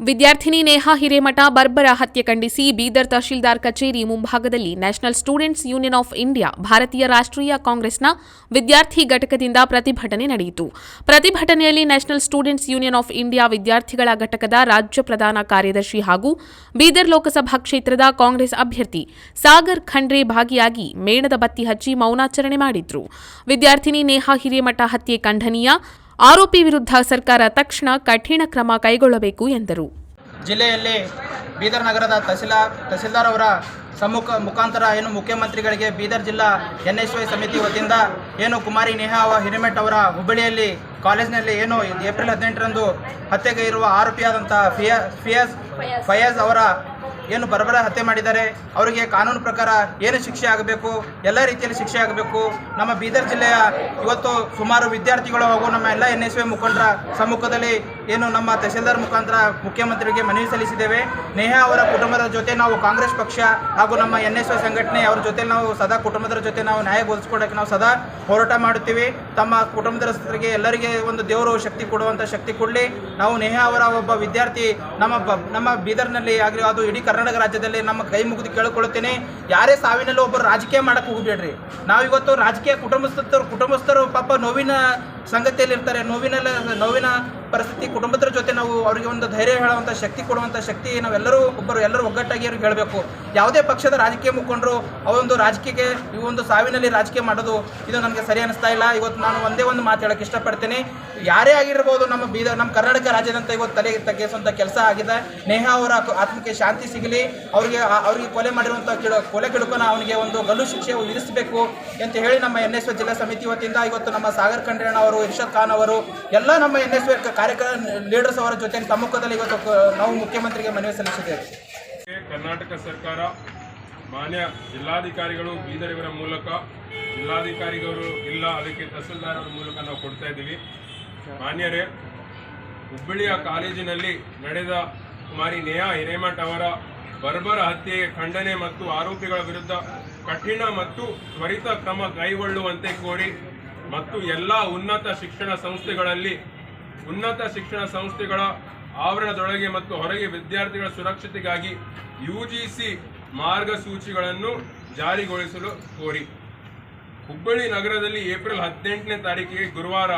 ವಿದ್ಯಾರ್ಥಿನಿ ನೇಹಾ ಹಿರೇಮಠ ಬರ್ಬರ ಹತ್ಯೆ ಖಂಡಿಸಿ ಬೀದರ್ ತಹಶೀಲ್ದಾರ್ ಕಚೇರಿ ಮುಂಭಾಗದಲ್ಲಿ national students union of India, ಭಾರತೀಯ ರಾಷ್ಟ್ರೀಯ ಕಾಂಗ್ರೆಸ್ನ ವಿದ್ಯಾರ್ಥಿ ಘಟಕದಿಂದ ಪ್ರತಿಭಟನೆ ನಡೆಯಿತು. ಪ್ರತಿಭಟನೆಯಲ್ಲಿ national students union of India ವಿದ್ಯಾರ್ಥಿಗಳ ಘಟಕದ ರಾಜ್ಯ ಪ್ರಧಾನ ಕಾರ್ಯದರ್ಶಿ ಹಾಗೂ ಬೀದರ್ ಲೋಕಸಭಾ ಕ್ಷೇತ್ರದ ಕಾಂಗ್ರೆಸ್ ಅಭ್ಯರ್ಥಿ ಸಾಗರ್ ಖಂಡ್ರೆ ಭಾಗಿಯಾಗಿ ಮೇಣದ ಬತ್ತಿ ಹಚ್ಚಿ ಮೌನಾಚರಣೆ ಮಾಡಿದ್ರು. ವಿದ್ಯಾರ್ಥಿನಿ ನೇಹಾ ಹಿರೇಮಠ ಹತ್ಯೆ ಖಂಡನೀಯ ಆರೋಪಿ ವಿರುದ್ಧ ಸರ್ಕಾರ ತಕ್ಷಣ ಕಠಿಣ ಕ್ರಮ ಕೈಗೊಳ್ಳಬೇಕು ಎಂದರು. ಜಿಲ್ಲೆಯಲ್ಲಿ ಬೀದರ್ ನಗರದ ತಹಸೀಲ್ದಾರ್ ತಹಸೀಲ್ದಾರ್ ಅವರ ಸಮ್ಮುಖ, ಮುಖಾಂತರ ಏನು ಮುಖ್ಯಮಂತ್ರಿಗಳಿಗೆ ಬೀದರ್ ಜಿಲ್ಲಾ ಎನ್ ಎಸ್ ವೈ ಸಮಿತಿ ವತಿಯಿಂದ ಏನು ಕುಮಾರಿ ನೇಹಾ ಹಿರೇಮೆಟ್ ಅವರ ಹುಬ್ಬಳ್ಳಿಯಲ್ಲಿ, ಕಾಲೇಜಿನಲ್ಲಿ ಏನು ಏಪ್ರಿಲ್ ಹದಿನೆಂಟರಂದು ಹತ್ಯೆಗೈರುವ ಆರೋಪಿಯಾದಂಥ ಫಿಯಾ, ಫಿಯಾಜ್, ಫಯಾಜ್ ಅವರ ಏನು ಬರಬರ ಹತ್ಯೆ ಮಾಡಿದ್ದಾರೆ, ಅವರಿಗೆ ಕಾನೂನು ಪ್ರಕಾರ ಏನು ಶಿಕ್ಷೆ ಆಗಬೇಕು, ಎಲ್ಲ ರೀತಿಯಲ್ಲಿ ಶಿಕ್ಷೆ ಆಗಬೇಕು. ನಮ್ಮ ಬೀದರ್ ಜಿಲ್ಲೆಯ ಇವತ್ತು ಸುಮಾರು ವಿದ್ಯಾರ್ಥಿಗಳು ಹಾಗೂ ನಮ್ಮ ಎಲ್ಲ ಎನ್ ಎಸ್ ಮುಖಂಡರ ಸಮ್ಮುಖದಲ್ಲಿ ಏನು ನಮ್ಮ ತಹಸೀಲ್ದಾರ್ ಮುಖಾಂತರ ಮುಖ್ಯಮಂತ್ರಿಗೆ ಮನವಿ ಸಲ್ಲಿಸಿದ್ದೇವೆ. ನೇಹಾ ಅವರ ಕುಟುಂಬದ ಜೊತೆ ನಾವು ಕಾಂಗ್ರೆಸ್ ಪಕ್ಷ ಹಾಗೂ ನಮ್ಮ ಎನ್ ಎಸ್ ಸಂಘಟನೆ ಅವರ ಜೊತೆ ನಾವು ಸದಾ ಕುಟುಂಬದರ ಜೊತೆ ನಾವು ನ್ಯಾಯ ಒದಗಿಸ್ಕೊಡೋಕ್ಕೆ ನಾವು ಸದಾ ಹೋರಾಟ ಮಾಡುತ್ತೀವಿ. ತಮ್ಮ ಕುಟುಂಬದಸ್ಥರಿಗೆ ಎಲ್ಲರಿಗೆ ಒಂದು ದೇವರು ಶಕ್ತಿ ಕೊಡುವಂಥ ಶಕ್ತಿ ಕೊಡಲಿ. ನಾವು ನೇಹಾ ಅವರ ಒಬ್ಬ ವಿದ್ಯಾರ್ಥಿ, ನಮ್ಮ ನಮ್ಮ ಬೀದರ್ನಲ್ಲಿ ಆಗಲಿ, ಅದು ಇಡೀ ಕರ್ನಾಟಕ ರಾಜ್ಯದಲ್ಲಿ ನಮ್ಮ ಕೈ ಮುಗಿದು ಕೇಳಿಕೊಳ್ಳುತ್ತೇನೆ ಯಾರೇ ಸಾವಿನಲ್ಲೂ ಒಬ್ಬರು ರಾಜಕೀಯ ಮಾಡಕ್ಕೆ ಹೋಗಬೇಡ್ರಿ. ನಾವಿವತ್ತು ರಾಜಕೀಯ ಕುಟುಂಬಸ್ಥರು ಕುಟುಂಬಸ್ಥರು ಪಾಪ ನೋವಿನ ಸಂಗತಿಯಲ್ಲಿರ್ತಾರೆ. ನೋವಿನಲ್ಲಿ ನೋವಿನ ಪರಿಸ್ಥಿತಿ ಕುಟುಂಬದ್ರ ಜೊತೆ ನಾವು ಅವರಿಗೆ ಒಂದು ಧೈರ್ಯ ಹೇಳುವಂಥ ಶಕ್ತಿ ಕೊಡುವಂಥ ಶಕ್ತಿ ನಾವೆಲ್ಲರೂ ಒಬ್ಬರು ಎಲ್ಲರೂ ಒಗ್ಗಟ್ಟಾಗಿ ಅವ್ರಿಗೆ ಹೇಳಬೇಕು. ಯಾವುದೇ ಪಕ್ಷದ ರಾಜಕೀಯ ಮುಖಂಡರು ಅವೊಂದು ರಾಜಕೀಯಕ್ಕೆ, ಈ ಒಂದು ಸಾವಿನಲ್ಲಿ ರಾಜಕೀಯ ಮಾಡೋದು, ಇದು ನನಗೆ ಸರಿ ಅನಿಸ್ತಾ ಇಲ್ಲ. ಇವತ್ತು ನಾನು ಒಂದೇ ಒಂದು ಮಾತು ಹೇಳಕ್ಕೆ ಇಷ್ಟಪಡ್ತೀನಿ. ಯಾರೇ ಆಗಿರ್ಬೋದು ನಮ್ಮ ಬೀದರ್, ನಮ್ಮ ಕರ್ನಾಟಕ ರಾಜ್ಯದಂತ ಇವತ್ತು ತಲೆ ತಗ್ಗಿಸುವಂಥ ಕೆಲಸ ಆಗಿದೆ. ನೇಹಾ ಅವರ ಆತ್ಮಕ್ಕೆ ಶಾಂತಿ ಸಿಗಲಿ. ಅವರಿಗೆ ಅವರಿಗೆ ಕೊಲೆ ಮಾಡಿರುವಂಥ ಕೊಲೆ ಕಿಡುಕನ ಅವನಿಗೆ ಒಂದು ಗಲ್ಲು ಶಿಕ್ಷೆ ವಿಧಿಸಬೇಕು ಅಂತ ಹೇಳಿ ನಮ್ಮ ಎನ್ ಜಿಲ್ಲಾ ಸಮಿತಿ ವತಿಯಿಂದ ಇವತ್ತು ನಮ್ಮ ಸಾಗರ್ ಖಂಡ್ರೇಣ ಅವರು, ಇರ್ಷದ್ ಖಾನ್ ಅವರು, ಎಲ್ಲ ನಮ್ಮ ಎನ್ ಎಸ್ ಕಾರ್ಯಕ್ರಮ ಲೀಡರ್ಸ್ ಅವರ ಜೊತೆ ಸಮ್ಮುಖದಲ್ಲಿ ಇವತ್ತು ನಾವು ಮುಖ್ಯಮಂತ್ರಿಗೆ ಮನವಿ ಸಲ್ಲಿಸಿದ್ದೇವೆ. ಕರ್ನಾಟಕ ಸರ್ಕಾರ ಮಾನ್ಯ ಜಿಲ್ಲಾಧಿಕಾರಿಗಳು ಬೀದರ್ ಇವರ ಮೂಲಕ ಜಿಲ್ಲಾಧಿಕಾರಿಗಳು ಇಲ್ಲ, ಅದಕ್ಕೆ ತಹಸೀಲ್ದಾರರ ಮೂಲಕ ನಾವು ಕೊಡ್ತಾ ಇದ್ದೀವಿ. ಮಾನ್ಯರೇ, ಹುಬ್ಬಳ್ಳಿಯ ಕಾಲೇಜಿನಲ್ಲಿ ನಡೆದ ಕುಮಾರಿ ನೇಹಾ ಹಿರೇಮಠ್ ಅವರ ಬರ್ಬರ ಹತ್ಯೆಗೆ ಖಂಡನೆ ಮತ್ತು ಆರೋಪಿಗಳ ವಿರುದ್ಧ ಕಠಿಣ ಮತ್ತು ತ್ವರಿತ ಕ್ರಮ ಕೈಗೊಳ್ಳುವಂತೆ ಕೋರಿ ಮತ್ತು ಎಲ್ಲ ಉನ್ನತ ಶಿಕ್ಷಣ ಸಂಸ್ಥೆಗಳಲ್ಲಿ ಉನ್ನತ ಶಿಕ್ಷಣ ಸಂಸ್ಥೆಗಳ ಆವರಣದೊಳಗೆ ಮತ್ತು ಹೊರಗೆ ವಿದ್ಯಾರ್ಥಿಗಳ ಸುರಕ್ಷತೆಗಾಗಿ ಯುಜಿಸಿ ಮಾರ್ಗಸೂಚಿಗಳನ್ನು ಜಾರಿಗೊಳಿಸಲು ಕೋರಿ. ಹುಬ್ಬಳ್ಳಿ ನಗರದಲ್ಲಿ ಏಪ್ರಿಲ್ ಹದಿನೆಂಟನೇ ತಾರೀಕಿಗೆ ಗುರುವಾರ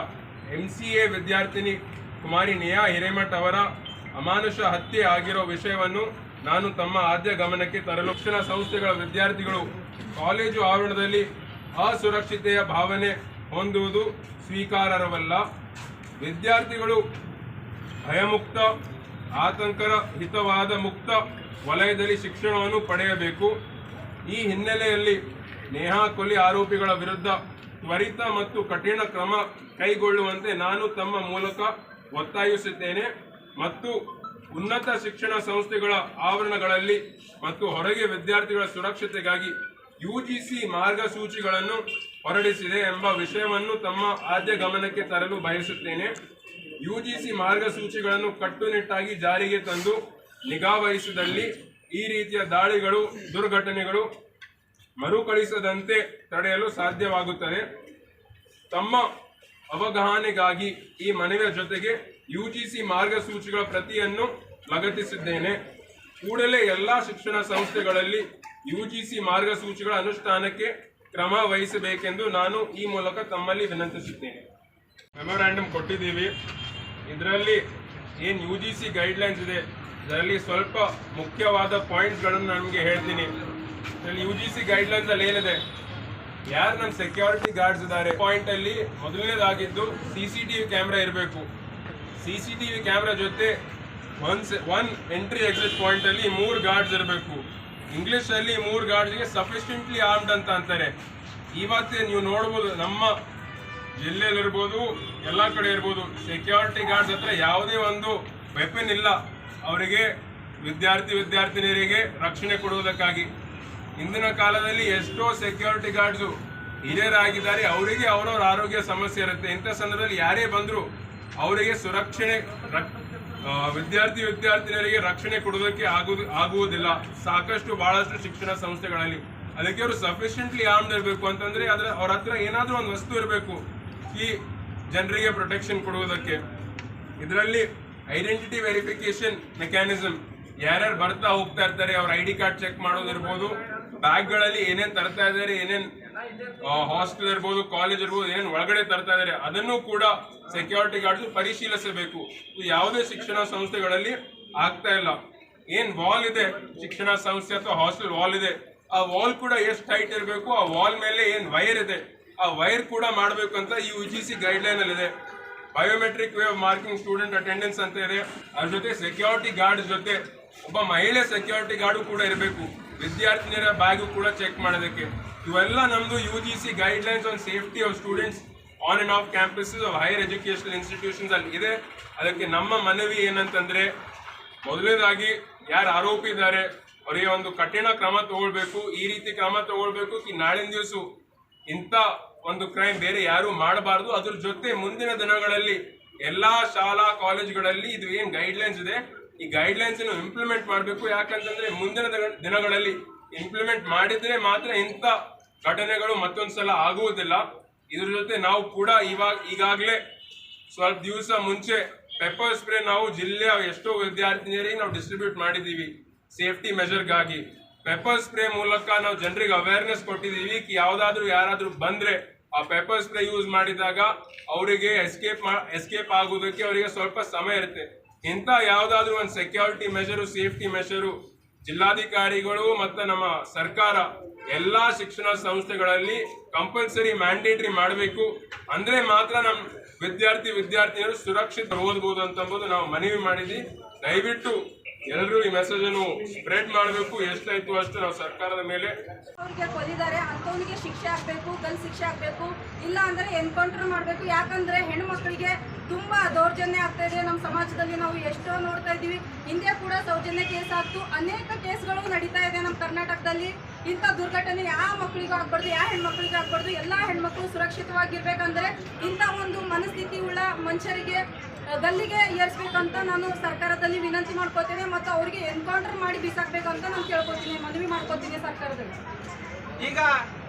ಎಂಸಿಎ ವಿದ್ಯಾರ್ಥಿನಿ ಕುಮಾರಿ ನೇಹಾ ಹಿರೇಮಠ್ ಅವರ ಅಮಾನುಷ ಹತ್ಯೆ ಆಗಿರೋ ವಿಷಯವನ್ನು ನಾನು ತಮ್ಮ ಆದ್ಯ ಗಮನಕ್ಕೆ ತರಲು ಶಿಕ್ಷಣ ಸಂಸ್ಥೆಗಳ ವಿದ್ಯಾರ್ಥಿಗಳು ಕಾಲೇಜು ಆವರಣದಲ್ಲಿ ಅಸುರಕ್ಷತೆಯ ಭಾವನೆ ಹೊಂದುವುದು ಸ್ವೀಕಾರಾರ್ಹವಲ್ಲ ವಿದ್ಯಾರ್ಥಿಗಳು ಭಯಮುಕ್ತ, ಆತಂಕರ, ಹಿತವಾದ ಮುಕ್ತ ವಲಯದಲ್ಲಿ ಶಿಕ್ಷಣವನ್ನು ಪಡೆಯಬೇಕು. ಈ ಹಿನ್ನೆಲೆಯಲ್ಲಿ ನೇಹಾ ಕೊಲೆ ಆರೋಪಿಗಳ ವಿರುದ್ಧ ತ್ವರಿತ ಮತ್ತು ಕಠಿಣ ಕ್ರಮ ಕೈಗೊಳ್ಳುವಂತೆ ನಾನು ತಮ್ಮ ಮೂಲಕ ಒತ್ತಾಯಿಸುತ್ತೇನೆ ಮತ್ತು ಉನ್ನತ ಶಿಕ್ಷಣ ಸಂಸ್ಥೆಗಳ ಆವರಣಗಳಲ್ಲಿ ಮತ್ತು ಹೊರಗೆ ವಿದ್ಯಾರ್ಥಿಗಳ ಸುರಕ್ಷತೆಗಾಗಿ ಯುಜಿಸಿ ಮಾರ್ಗಸೂಚಿಗಳನ್ನು ಹೊರಡಿಸಿದೆ ಎಂಬ ವಿಷಯವನ್ನು ತಮ್ಮ ಆದ್ಯ ಗಮನಕ್ಕೆ ತರಲು ಬಯಸುತ್ತೇನೆ. ಯುಜಿಸಿ ಮಾರ್ಗಸೂಚಿಗಳನ್ನು ಕಟ್ಟುನಿಟ್ಟಾಗಿ ಜಾರಿಗೆ ತಂದು ನಿಗಾವಹಿಸಿದಲ್ಲಿ ಈ ರೀತಿಯ ದಾಳಿಗಳು, ದುರ್ಘಟನೆಗಳು ಮರುಕಳಿಸದಂತೆ ತಡೆಯಲು ಸಾಧ್ಯವಾಗುತ್ತದೆ. ತಮ್ಮ ಅವಗಹನೆಗಾಗಿ ಈ ಮನವಿಯ ಜೊತೆಗೆ ಯುಜಿಸಿ ಮಾರ್ಗಸೂಚಿಗಳ ಪ್ರತಿಯನ್ನು ಲಗತ್ತಿಸಿದ್ದೇನೆ. ಕೂಡಲೇ ಎಲ್ಲ ಶಿಕ್ಷಣ ಸಂಸ್ಥೆಗಳಲ್ಲಿ ಯುಜಿಸಿ ಮಾರ್ಗಸೂಚಿಗಳ ಅನುಷ್ಠಾನಕ್ಕೆ ಕ್ರಮ ವಹಿಸಬೇಕೆಂದು ನಾನು ಈ ಮೂಲಕ ತಮ್ಮಲ್ಲಿ ವಿನಂತಿಸುತ್ತೇನೆ. ಮೆಮೊರಾಂಡಮ್ ಕೊಟ್ಟಿದ್ದೀವಿ. ಇದರಲ್ಲಿ ಏನು ಯು ಜಿ ಸಿ ಗೈಡ್ಲೈನ್ಸ್ ಇದೆ, ಇದರಲ್ಲಿ ಸ್ವಲ್ಪ ಮುಖ್ಯವಾದ ಪಾಯಿಂಟ್ಸ್ಗಳನ್ನು ನಮಗೆ ಹೇಳ್ತೀನಿ. ಇದರಲ್ಲಿ ಯು ಜಿ ಸಿ ಗೈಡ್ಲೈನ್ಸಲ್ಲಿ ಏನಿದೆ, ಯಾರು ನನ್ನ ಸೆಕ್ಯೂರಿಟಿ ಗಾರ್ಡ್ಸ್ ಇದ್ದಾರೆ ಪಾಯಿಂಟಲ್ಲಿ ಮೊದಲನೇದಾಗಿದ್ದು C C T V camera ಇರಬೇಕು. C C T V camera ಜೊತೆ ಒನ್ ಒನ್ ಎಂಟ್ರಿ ಎಕ್ಸಿಟ್ ಪಾಯಿಂಟಲ್ಲಿ ಮೂರು ಗಾರ್ಡ್ಸ್ ಇರಬೇಕು. ಇಂಗ್ಲಿಷ್ ಅಲ್ಲಿ ಮೂರು ಗಾರ್ಡ್ಸ್ಗೆ ಸಫಿಷಿಯೆಂಟ್ಲಿ ಆರ್ಮ್ಡ್ ಅಂತ ಅಂತಾರೆ. ಇವತ್ತೇ ನೀವು ನೋಡ್ಬೋದು, ನಮ್ಮ ಜಿಲ್ಲೆಯಲ್ಲಿರ್ಬೋದು, ಎಲ್ಲ ಕಡೆ ಇರ್ಬೋದು ಸೆಕ್ಯೂರಿಟಿ ಗಾರ್ಡ್ಸ್ ಹತ್ರ ಯಾವುದೇ ಒಂದು ವೆಪನ್ ಇಲ್ಲ. ಅವರಿಗೆ ವಿದ್ಯಾರ್ಥಿ ವಿದ್ಯಾರ್ಥಿನಿಯರಿಗೆ ರಕ್ಷಣೆ ಕೊಡುವುದಕ್ಕಾಗಿ. ಇಂದಿನ ಕಾಲದಲ್ಲಿ ಎಷ್ಟೋ ಸೆಕ್ಯೂರಿಟಿ ಗಾರ್ಡ್ಸು ಹಿರಿಯರಾಗಿದ್ದಾರೆ. ಅವರಿಗೆ ಅವರವರ ಆರೋಗ್ಯ ಸಮಸ್ಯೆ ಇರುತ್ತೆ. ಇಂಥ ಸಂದರ್ಭದಲ್ಲಿ ಯಾರೇ ಬಂದರೂ ಅವರಿಗೆ ಸುರಕ್ಷಣೆ ವಿದ್ಯಾರ್ಥಿ ವಿದ್ಯಾರ್ಥಿನಿಯರಿಗೆ ರಕ್ಷಣೆ ಕೊಡೋದಕ್ಕೆ ಆಗುದು ಆಗುವುದಿಲ್ಲ. ಸಾಕಷ್ಟು ಬಹಳಷ್ಟು ಶಿಕ್ಷಣ ಸಂಸ್ಥೆಗಳಲ್ಲಿ. ಅದಕ್ಕೆ ಅವರು ಸಫಿಷಿಯಂಟ್ಲಿ ಆರ್ಮ್ಡ್ ಇರಬೇಕು ಅಂತಂದ್ರೆ ಅದರ, ಅವ್ರ ಹತ್ರ ಏನಾದರೂ ಒಂದು ವಸ್ತು ಇರಬೇಕು. ಈ ಜನರಿಗೆ ಪ್ರೊಟೆಕ್ಷನ್ ಕೊಡುವುದಕ್ಕೆ. ಇದರಲ್ಲಿ ಐಡೆಂಟಿಟಿ ವೆರಿಫಿಕೇಶನ್ ಮೆಕ್ಯಾನಿಸಮ್ ಯಾರ್ಯಾರು ಬರ್ತಾ ಹೋಗ್ತಾ ಇರ್ತಾರೆ, ಅವ್ರ ಐ ಡಿ ಕಾರ್ಡ್ ಚೆಕ್ ಮಾಡೋದಿರ್ಬೋದು. ಬ್ಯಾಗ್ಗಳಲ್ಲಿ ಏನೇನ್ ತರ್ತಾ ಇದ್ದಾರೆ ಏನೇನ್ ಹಾಸ್ಟೆಲ್ ಇರ್ಬೋದು ಕಾಲೇಜ್ ಇರ್ಬೋದು, ಏನ್ ಒಳಗಡೆ ತರ್ತಾ ಇದ್ದಾರೆ ಅದನ್ನು ಕೂಡ ಸೆಕ್ಯೂರಿಟಿ ಗಾರ್ಡ್ಸ್ ಪರಿಶೀಲಿಸಬೇಕು. ಯಾವುದೇ ಶಿಕ್ಷಣ ಸಂಸ್ಥೆಗಳಲ್ಲಿ ಆಗ್ತಾ ಇಲ್ಲ. ಏನ್ ವಾಲ್ ಇದೆ, ಶಿಕ್ಷಣ ಸಂಸ್ಥೆ ಅಥವಾ ಹಾಸ್ಟೆಲ್ ವಾಲ್ ಇದೆ, ಆ ವಾಲ್ ಕೂಡ ಎಷ್ಟು ಟೈಟ್ ಇರಬೇಕು, ಆ ವಾಲ್ ಮೇಲೆ ಏನ್ ವೈರ್ ಇದೆ, ಆ ವೈರ್ ಕೂಡ ಮಾಡಬೇಕು ಅಂತ ಈ U G C guideline ಅಲ್ಲಿ ಇದೆ. Biometric way marking student attendance ಅಂತ ಇದೆ. ಅದ್ರ ಜೊತೆ ಸೆಕ್ಯೂರಿಟಿ ಗಾರ್ಡ್ ಜೊತೆ, ಒಬ್ಬ ಮಹಿಳೆ ಸೆಕ್ಯೂರಿಟಿ ಗಾರ್ಡು ಕೂಡ ಇರಬೇಕು. ವಿದ್ಯಾರ್ಥಿನಿಯರ ಬ್ಯಾಗು ಕೂಡ ಚೆಕ್ ಮಾಡೋದಕ್ಕೆ. ಇವೆಲ್ಲ ನಮ್ದು U G C guidelines on safety of students on and of campuses of higher education institutions ಅಲ್ಲಿ ಇದೆ. ಅದಕ್ಕೆ ನಮ್ಮ ಮನವಿ ಏನಂತಂದ್ರೆ, ಮೊದಲನೇದಾಗಿ ಯಾರು ಆರೋಪಿ ಇದ್ದಾರೆ, ಅವರಿಗೆ ಒಂದು ಕಠಿಣ ಕ್ರಮ ತಗೊಳ್ಬೇಕು. ಈ ರೀತಿ ಕ್ರಮ ತಗೊಳ್ಬೇಕು ಕಿ ನಾಳಿನ ದಿವಸ ಇಂಥ ಒಂದು ಕ್ರೈಮ್ ಬೇರೆ ಯಾರು ಮಾಡಬಾರದು. ಅದ್ರ ಜೊತೆ ಮುಂದಿನ ದಿನಗಳಲ್ಲಿ ಎಲ್ಲಾ ಶಾಲಾ ಕಾಲೇಜುಗಳಲ್ಲಿ ಇದು ಏನು ಗೈಡ್ಲೈನ್ಸ್ ಇದೆ ಈ ಗೈಡ್ಲೈನ್ಸ್ ಅನ್ನು ಇಂಪ್ಲಿಮೆಂಟ್ ಮಾಡಬೇಕು. ಯಾಕಂತಂದ್ರೆ ಮುಂದಿನ ದಿನಗಳಲ್ಲಿ ಇಂಪ್ಲಿಮೆಂಟ್ ಮಾಡಿದ್ರೆ ಮಾತ್ರ ಇಂಥ ಘಟನೆಗಳು ಮತ್ತೊಂದ್ಸಲ ಆಗುವುದಿಲ್ಲ. ಇದ್ರ ಜೊತೆ ನಾವು ಕೂಡ ಇವಾಗ ಈಗಾಗಲೇ ಸ್ವಲ್ಪ ದಿವಸ ಮುಂಚೆ ಪೆಪ್ಪರ್ ಸ್ಪ್ರೇ ನಾವು ಜಿಲ್ಲೆಯ ಎಷ್ಟೋ ವಿದ್ಯಾರ್ಥಿನಿಯರಿಗೆ ನಾವು ಡಿಸ್ಟ್ರಿಬ್ಯೂಟ್ ಮಾಡಿದ್ದೀವಿ. ಸೇಫ್ಟಿ ಮೆಜರ್ಗಾಗಿ ಪೆಪ್ಪರ್ ಸ್ಪ್ರೇ ಮೂಲಕ ನಾವು ಜನರಿಗೆ ಅವೇರ್ನೆಸ್ ಕೊಟ್ಟಿದ್ದೀವಿ. ಯಾವುದಾದ್ರೂ ಯಾರಾದರೂ ಬಂದ್ರೆ ಆ ಪೆಪ್ಪರ್ ಸ್ಪ್ರೇ ಯೂಸ್ ಮಾಡಿದಾಗ ಅವರಿಗೆ ಎಸ್ಕೇಪ್ ಎಸ್ಕೇಪ್ ಆಗೋದಕ್ಕೆ ಅವರಿಗೆ ಸ್ವಲ್ಪ ಸಮಯ ಇರುತ್ತೆ. ಇಂಥ ಯಾವ್ದಾದ್ರು ಒಂದು ಸೆಕ್ಯೂರಿಟಿ ಮೆಷರು ಸೇಫ್ಟಿ ಮೆಷರು ಜಿಲ್ಲಾಧಿಕಾರಿಗಳು ಮತ್ತು ನಮ್ಮ ಸರ್ಕಾರ ಎಲ್ಲಾ ಶಿಕ್ಷಣ ಸಂಸ್ಥೆಗಳಲ್ಲಿ ಕಂಪಲ್ಸರಿ ಮ್ಯಾಂಡೇಟರಿ ಮಾಡಬೇಕು. ಅಂದ್ರೆ ಮಾತ್ರ ನಮ್ಮ ವಿದ್ಯಾರ್ಥಿ ವಿದ್ಯಾರ್ಥಿನಿಯರು ಸುರಕ್ಷಿತ ಓದ್ಬೋದು ಅಂತಂಬುದು ನಾವು ಮನವಿ ಮಾಡಿದ್ವಿ. ದಯವಿಟ್ಟು ಎಲ್ಲರೂ ಈ ಮೆಸೇಜ್ ಅನ್ನು ಸ್ಪ್ರೆಡ್ ಮಾಡಬೇಕು, ಎಷ್ಟಾಯ್ತು ಅಷ್ಟು ನಾವು ಸರ್ಕಾರದ ಮೇಲೆ ಅವ್ರಿಗೆ ಕೊಲ್ಲಿದ್ದಾರೆ ಅಂತವನಿಗೆ ಶಿಕ್ಷೆ ಆಗಬೇಕು, ಗಲ್ ಶಿಕ್ಷೆ ಆಗಬೇಕು, ಇಲ್ಲ ಅಂದ್ರೆ ಎನ್ಕೌಂಟರ್ ಮಾಡಬೇಕು. ಯಾಕಂದರೆ ಹೆಣ್ಮಕ್ಳಿಗೆ ತುಂಬಾ ದೌರ್ಜನ್ಯ ಆಗ್ತಾ ಇದೆ. ನಮ್ಮ ಸಮಾಜದಲ್ಲಿ ನಾವು ಎಷ್ಟೋ ನೋಡ್ತಾ ಇದ್ದೀವಿ. ಹಿಂದೆ ಕೂಡ ಸೌಜನ್ಯ ಕೇಸ್ ಆಗ್ತು ಅನೇಕ ಕೇಸ್ಗಳು ನಡೀತಾ ಇದೆ ನಮ್ಮ ಕರ್ನಾಟಕದಲ್ಲಿ. ಇಂಥ ದುರ್ಘಟನೆ ಯಾವ ಮಕ್ಕಳಿಗೂ ಆಗ್ಬಾರ್ದು, ಯಾವ ಹೆಣ್ಮಕ್ಳಿಗೂ ಆಗ್ಬಾರ್ದು. ಎಲ್ಲ ಹೆಣ್ಮಕ್ಳು ಸುರಕ್ಷಿತವಾಗಿರ್ಬೇಕಂದ್ರೆ ಇಂಥ ಒಂದು ಮನಸ್ಥಿತಿ ಉಳ್ಳ ಮನುಷ್ಯರಿಗೆ ಗಲ್ಲಿಗೆ ಏರಿಸ್ಬೇಕಂತ ನಾನು ಸರ್ಕಾರದಲ್ಲಿ ವಿನಂತಿ ಮಾಡ್ಕೋತೇನೆ ಮತ್ತು ಅವರಿಗೆ ಎನ್ಕೌಂಟರ್ ಮಾಡಿ ಬಿಸಾಕ್ಬೇಕಂತ ನಾನು ಕೇಳ್ಕೊತೀನಿ ಮನವಿ ಮಾಡ್ಕೋತೀನಿ ಸರ್ಕಾರದಲ್ಲಿ. ಈಗ